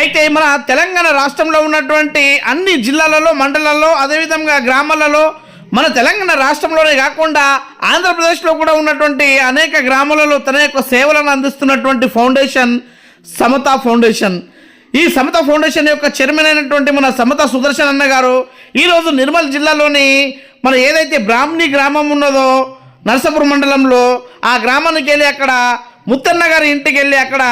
అయితే మన తెలంగాణ రాష్ట్రంలో ఉన్నటువంటి అన్ని జిల్లాలలో మండలాల్లో అదేవిధంగా గ్రామాలలో మన తెలంగాణ రాష్ట్రంలోనే కాకుండా ఆంధ్రప్రదేశ్లో కూడా ఉన్నటువంటి అనేక గ్రామాలలో తన యొక్క సేవలను అందిస్తున్నటువంటి ఫౌండేషన్ సమత ఫౌండేషన్. ఈ సమత ఫౌండేషన్ యొక్క చైర్మన్ అయినటువంటి మన సమత సుదర్శన్ అన్న గారు ఈరోజు నిర్మల్ జిల్లాలోని మన ఏదైతే బ్రాహ్మణి గ్రామం ఉన్నదో నరసపురం మండలంలో ఆ గ్రామానికి వెళ్ళి అక్కడ ముత్తన్న గారి ఇంటికి వెళ్ళి అక్కడ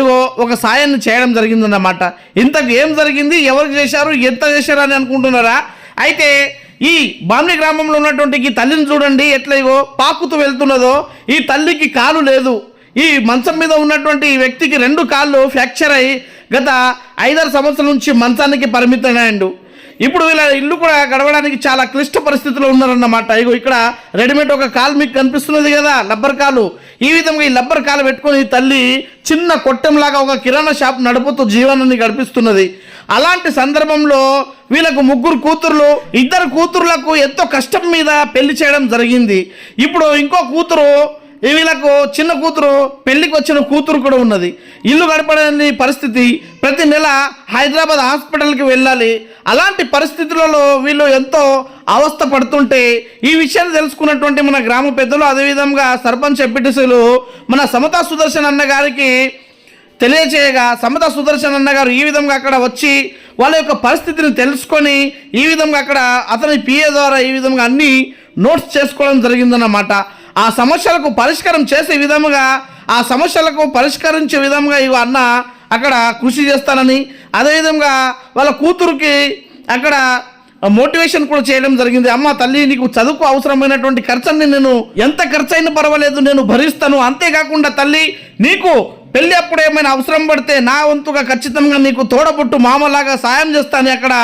ఇగో ఒక సాయాన్ని చేయడం జరిగిందన్నమాట. ఇంతకు ఏం జరిగింది? ఎవరు చేశారు? ఎంత చేశారు అని అనుకుంటున్నారా? అయితే ఈ బామ్ని గ్రామంలో ఉన్నటువంటి ఈ తల్లిని చూడండి ఎట్లా ఇగో పాకుతూ వెళ్తున్నదో. ఈ తల్లికి కాలు లేదు. ఈ మంచం మీద ఉన్నటువంటి ఈ వ్యక్తికి రెండు కాళ్ళు ఫ్రాక్చర్ అయి గత ఐదారు సంవత్సరాల నుంచి మంచానికి పరిమితమైండు. ఇప్పుడు వీళ్ళ ఇల్లు కూడా గడవడానికి చాలా క్లిష్ట పరిస్థితిలో ఉన్నారన్నమాట. ఇగో ఇక్కడ రెడీమేడ్ ఒక కాలు మీకు కనిపిస్తున్నది కదా లబ్బర్ కాలు. ఈ విధంగా ఈ లబ్బర్ కాలు పెట్టుకొని తల్లి చిన్న కొట్టెంలాగా ఒక కిరాణా షాప్ నడుపుతూ జీవనాన్ని గడిపిస్తున్నది. అలాంటి సందర్భంలో వీళ్ళకు ముగ్గురు కూతుర్లు ఇద్దరు కూతుర్లకు ఎంతో కష్టం మీద పెళ్ళి చేయడం జరిగింది. ఇప్పుడు ఇంకో కూతురు వీళ్ళకు చిన్న కూతురు పెళ్ళికి వచ్చిన కూతురు కూడా ఉన్నది. ఇల్లు గడపడని పరిస్థితి. ప్రతి నెల హైదరాబాద్ హాస్పిటల్కి వెళ్ళాలి. అలాంటి పరిస్థితులలో వీళ్ళు ఎంతో అవస్థ పడుతుంటే ఈ విషయాన్ని తెలుసుకున్నటువంటి మన గ్రామ పెద్దలు అదేవిధంగా సర్పంచ్ ఎంపీటీసీలు మన సమతా సుదర్శన్ అన్న గారికి తెలియచేయగా సమత సుదర్శన్ అన్నగారు ఈ విధంగా అక్కడ వచ్చి వాళ్ళ యొక్క పరిస్థితిని తెలుసుకొని ఈ విధంగా అక్కడ అతని పిఏ ద్వారా ఈ విధంగా అన్నీ నోట్స్ చేసుకోవడం జరిగిందన్నమాట. ఆ సమస్యలకు పరిష్కారం చేసే విధముగా ఆ సమస్యలకు పరిష్కరించే విధంగా ఇవి అన్న అక్కడ కృషి చేస్తానని అదేవిధంగా వాళ్ళ కూతురుకి అక్కడ మోటివేషన్ కూడా చేయడం జరిగింది. అమ్మ తల్లి నీకు చదువుకు అవసరమైనటువంటి ఖర్చుని నేను ఎంత ఖర్చు అయినా పర్వాలేదు నేను భరిస్తాను. అంతేకాకుండా తల్లి నీకు పెళ్ళి అప్పుడు ఏమైనా అవసరం పడితే నా వంతుగా ఖచ్చితంగా నీకు తోడబుట్టు మామలాగా సాయం చేస్తాను అక్కడ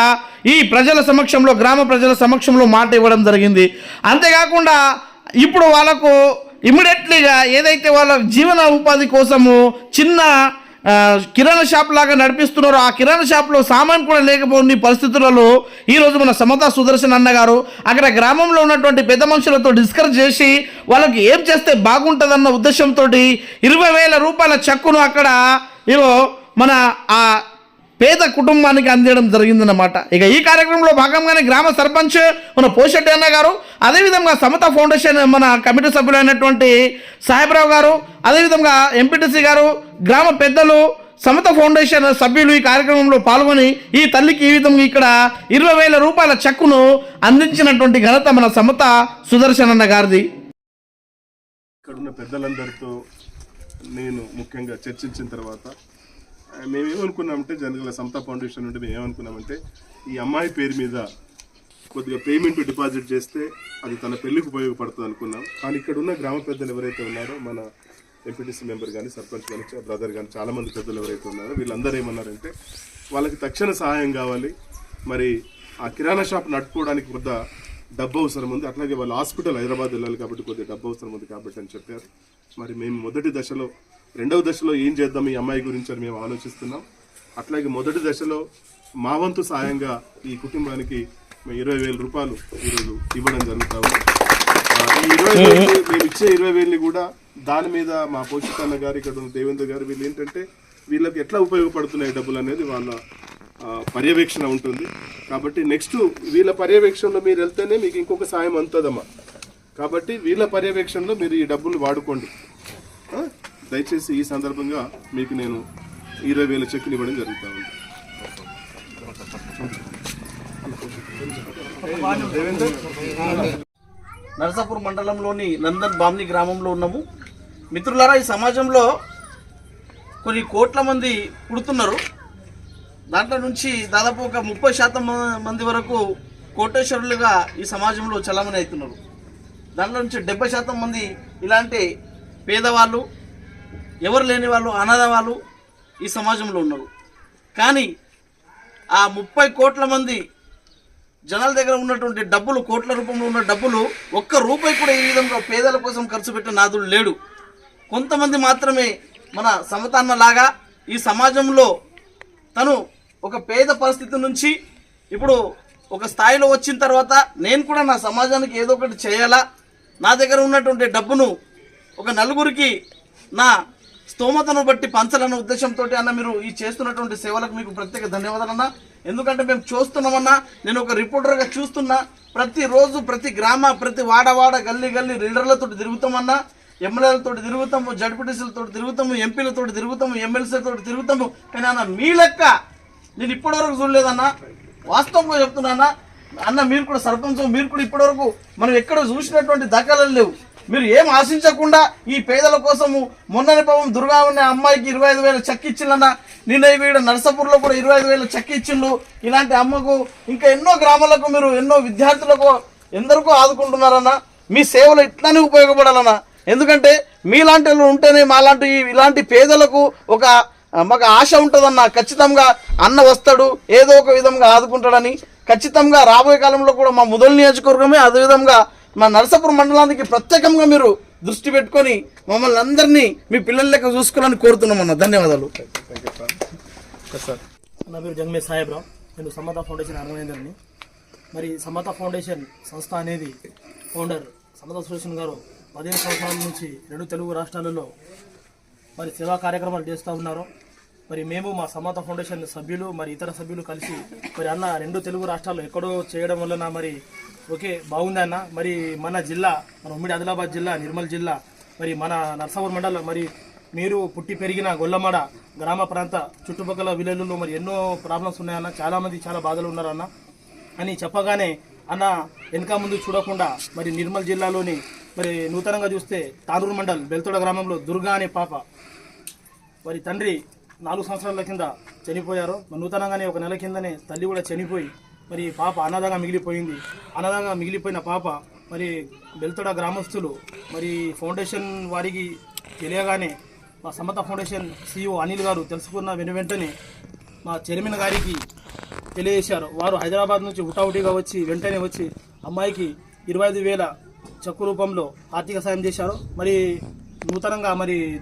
ఈ ప్రజల సమక్షంలో గ్రామ ప్రజల సమక్షంలో మాట ఇవ్వడం జరిగింది. అంతేకాకుండా ఇప్పుడు వాళ్ళకు ఇమ్మీడియట్లీగా ఏదైతే వాళ్ళ జీవన ఉపాధి కోసము చిన్న కిరాణా షాప్ లాగా నడిపిస్తున్నారో ఆ కిరాణా షాప్లో సామాన్ కూడా లేకపోయిన పరిస్థితులలో ఈరోజు మన సమతా సుదర్శన్ అన్నగారు అక్కడ గ్రామంలో ఉన్నటువంటి పెద్ద మనుషులతో డిస్కస్ చేసి వాళ్ళకి ఏం చేస్తే బాగుంటుందన్న ఉద్దేశంతో ఇరవై వేల రూపాయల చెక్కును అక్కడ ఇవో మన ఆ పేద కుటుంబానికి అందించడం జరిగిందన్నమాట. ఇక ఈ కార్యక్రమంలో భాగంగానే గ్రామ సర్పంచ్ మన పోషెట్టి అన్న గారు అదేవిధంగా సమత ఫౌండేషన్ మన కమిటీ సభ్యులైనటువంటి సాహెబ్రావు గారు అదేవిధంగా ఎంపీటీసీ గారు గ్రామ పెద్దలు సమత ఫౌండేషన్ సభ్యులు ఈ కార్యక్రమంలో పాల్గొని ఈ తల్లికి ఈ విధంగా ఇక్కడ ఇరవై వేల రూపాయల చెక్కును అందించినటువంటి ఘనత మన సమత సుదర్శన్ అన్న గారిది. ఇక్కడున్న పెద్దలందరితో నేను ముఖ్యంగా చర్చించిన తర్వాత మేము ఏమనుకున్నామంటే జనరల్గా సమతా ఫౌండేషన్ నుండి మేము ఏమనుకున్నామంటే ఈ అమ్మాయి పేరు మీద కొద్దిగా పేమెంట్ డిపాజిట్ చేస్తే అది తన పెళ్ళికి ఉపయోగపడుతుంది అనుకున్నాం. కానీ ఇక్కడ ఉన్న గ్రామ పెద్దలు ఎవరైతే ఉన్నారో మన ఎంపీటీసీ మెంబర్ కానీ సర్పంచ్ కానీ బ్రదర్ కానీ చాలామంది పెద్దలు ఎవరైతే ఉన్నారో వీళ్ళందరూ ఏమన్నారంటే వాళ్ళకి తక్షణ సహాయం కావాలి. మరి ఆ కిరాణా షాప్ నడుపుకోవడానికి కొంత డబ్బు అవసరం ఉంది. అట్లాగే వాళ్ళు హాస్పిటల్ హైదరాబాద్ వెళ్ళాలి కాబట్టి కొద్దిగా డబ్బు అవసరం ఉంది కాబట్టి అని చెప్పారు. మరి మేము మొదటి దశలో రెండవ దశలో ఏం చేద్దాం ఈ అమ్మాయి గురించి అని మేము ఆలోచిస్తున్నాం. అట్లాగే మొదటి దశలో మా వంతు సాయంగా ఈ కుటుంబానికి మేము ఇరవై వేల రూపాయలు ఈరోజు ఇవ్వడం జరుగుతా ఉంది. ఆ, ఈ ఇరవై వేలు మేము. ఇచ్చే ఇరవై వేలని కూడా దాని మీద మా పోషితన్న గారు ఇక్కడ ఉన్న దేవేంద్ర గారు వీళ్ళు ఏంటంటే వీళ్ళకి ఎట్లా ఉపయోగపడుతున్నాయి డబ్బులు అనేది వాళ్ళ పర్యవేక్షణ ఉంటుంది. కాబట్టి నెక్స్ట్ వీళ్ళ పర్యవేక్షణలో మీరు వెళ్తేనే మీకు ఇంకొక సాయం అందుతుందమ్మా. కాబట్టి వీళ్ళ పర్యవేక్షణలో మీరు ఈ డబ్బులు వాడుకోండి? దయచేసి ఈ సందర్భంగా మీకు నేను ఇరవై వేల చెక్కులు ఇవ్వడం జరుగుతా ఉంది. నరసాపూర్ మండలంలోని నందన్ బామ్ని గ్రామంలో ఉన్నాము. మిత్రులారా ఈ సమాజంలో కొన్ని కోట్ల మంది పుడుతున్నారు. దాంట్లో నుంచి దాదాపు ఒక ముప్పై శాతం మంది వరకు కోటేశ్వరులుగా ఈ సమాజంలో చలామణి అవుతున్నారు. దాంట్లో నుంచి డెబ్బై శాతం మంది ఇలాంటి పేదవాళ్ళు ఎవరు లేని వాళ్ళు అనాథ వాళ్ళు ఈ సమాజంలో ఉన్నారు. కానీ ఆ ముప్పై కోట్ల మంది జనాల దగ్గర ఉన్నటువంటి డబ్బులు కోట్ల రూపంలో ఉన్న డబ్బులు ఒక్క రూపాయి కూడా ఈ విధంగా పేదల కోసం ఖర్చు పెట్టిన నాదుడు లేడు. కొంతమంది మాత్రమే మన సమతాన్న లాగా ఈ సమాజంలో తను ఒక పేద పరిస్థితి నుంచి ఇప్పుడు ఒక స్థాయిలో వచ్చిన తర్వాత నేను కూడా నా సమాజానికి ఏదో ఒకటి చేయాలా? నా దగ్గర ఉన్నటువంటి డబ్బును ఒక నలుగురికి నా స్తోమతను బట్టి పంచాలన్న ఉద్దేశంతో అన్న మీరు ఈ చేస్తున్నటువంటి సేవలకు మీకు ప్రత్యేక ధన్యవాదాలు అన్న ఎందుకంటే మేము చూస్తున్నామన్నా నేను ఒక రిపోర్టర్గా చూస్తున్నా ప్రతిరోజు ప్రతి గ్రామ ప్రతి వాడవాడ గల్లీ గల్లీ లీడర్లతో తిరుగుతామన్నా ఎమ్మెల్యేలతో తిరుగుతాము జడ్పీటీసీలతో తిరుగుతాము ఎంపీలతో తిరుగుతాము ఎమ్మెల్సీలతో తిరుగుతాము. కానీ అన్న మీ లెక్క నేను ఇప్పటివరకు చూడలేదన్నా. వాస్తవంగా చెప్తున్నా అన్న మీరు కూడా సర్పంచ్ మీరు కూడా ఇప్పటివరకు మనం ఎక్కడ చూసినటువంటి దాఖలాలు లేవు. మీరు ఏం ఆశించకుండా ఈ పేదల కోసము మొన్ననే పాపం దుర్గా ఉన్న అమ్మాయికి ఇరవై ఐదు వేల చెక్ ఇచ్చిందన్న నిన్న వీడు నర్సపూర్లో కూడా ఇరవై ఐదు వేల చెక్ ఇచ్చిండు. ఇలాంటి అమ్మకు ఇంకా ఎన్నో గ్రామాలకు మీరు ఎన్నో విద్యార్థులకు ఎందరికో ఆదుకుంటున్నారన్న. మీ సేవలు ఇట్లానే ఉపయోగపడాలన్న. ఎందుకంటే మీలాంటి వాళ్ళు ఉంటేనే మాలాంటి ఇలాంటి పేదలకు ఒక మాకు ఆశ ఉంటుందన్న. ఖచ్చితంగా అన్న వస్తాడు ఏదో ఒక విధంగా ఆదుకుంటాడని. ఖచ్చితంగా రాబోయే కాలంలో కూడా మా ముదల్ నియోజకవర్గమే అదేవిధంగా మా నరసాపురం మండలానికి ప్రత్యేకంగా మీరు దృష్టి పెట్టుకొని మమ్మల్ని అందరినీ మీ పిల్లల లెక్క చూసుకోవాలని కోరుతున్నామన్న ధన్యవాదాలు. నా పేరు జంగమే సాహెబ్రావు నేను సమత ఫౌండేషన్ అరవైందర్ని మరి సమత ఫౌండేషన్ సంస్థ అనేది ఫౌండర్ సమత సురేషన్ గారు పదిహేను సంవత్సరాల నుంచి రెండు తెలుగు రాష్ట్రాలలో మరి సేవా కార్యక్రమాలు చేస్తూ ఉన్నారు. మరి మేము మా సమత ఫౌండేషన్ సభ్యులు మరి ఇతర సభ్యులు కలిసి మరి అన్న రెండు తెలుగు రాష్ట్రాల్లో ఎక్కడో చేయడం వలన మరి ఓకే బాగుంది అన్న. మరి మన జిల్లా మన ఉమ్మడి ఆదిలాబాద్ జిల్లా నిర్మల్ జిల్లా మరి మన నర్సాపూర్ మండలం మరి మీరు పుట్టి పెరిగిన గొల్లమాడ గ్రామ ప్రాంత చుట్టుపక్కల విలేజ్లలో మరి ఎన్నో ప్రాబ్లమ్స్ ఉన్నాయన్న చాలామంది చాలా బాధలు ఉన్నారన్న అని చెప్పగానే అన్న వెనక ముందు చూడకుండా మరి నిర్మల్ జిల్లాలోని మరి నూతనంగా చూస్తే తానూరు మండల్ బెల్తోడ గ్రామంలో దుర్గా అనే పాప. మరి తండ్రి నాలుగు సంవత్సరాల కింద చనిపోయారు మరి నూతనంగానే ఒక నెల కిందనే తల్లి కూడా చనిపోయి మరి పాప అనాథంగా మిగిలిపోయింది. అనాథంగా మిగిలిపోయిన పాప మరి బెల్తడ గ్రామస్తులు మరి ఫౌండేషన్ వారికి తెలియగానే మా సమత ఫౌండేషన్ సిఇఓ అనిల్ గారు తెలుసుకున్న వెను వెంటనే మా చైర్మన్ గారికి తెలియజేశారు. వారు హైదరాబాద్ నుంచి హుటాహుటిగా వచ్చి వెంటనే వచ్చి అమ్మాయికి ఇరవై ఐదు వేల చెక్కు రూపంలో ఆర్థిక సాయం చేశారు. మరి నూతనంగా మరి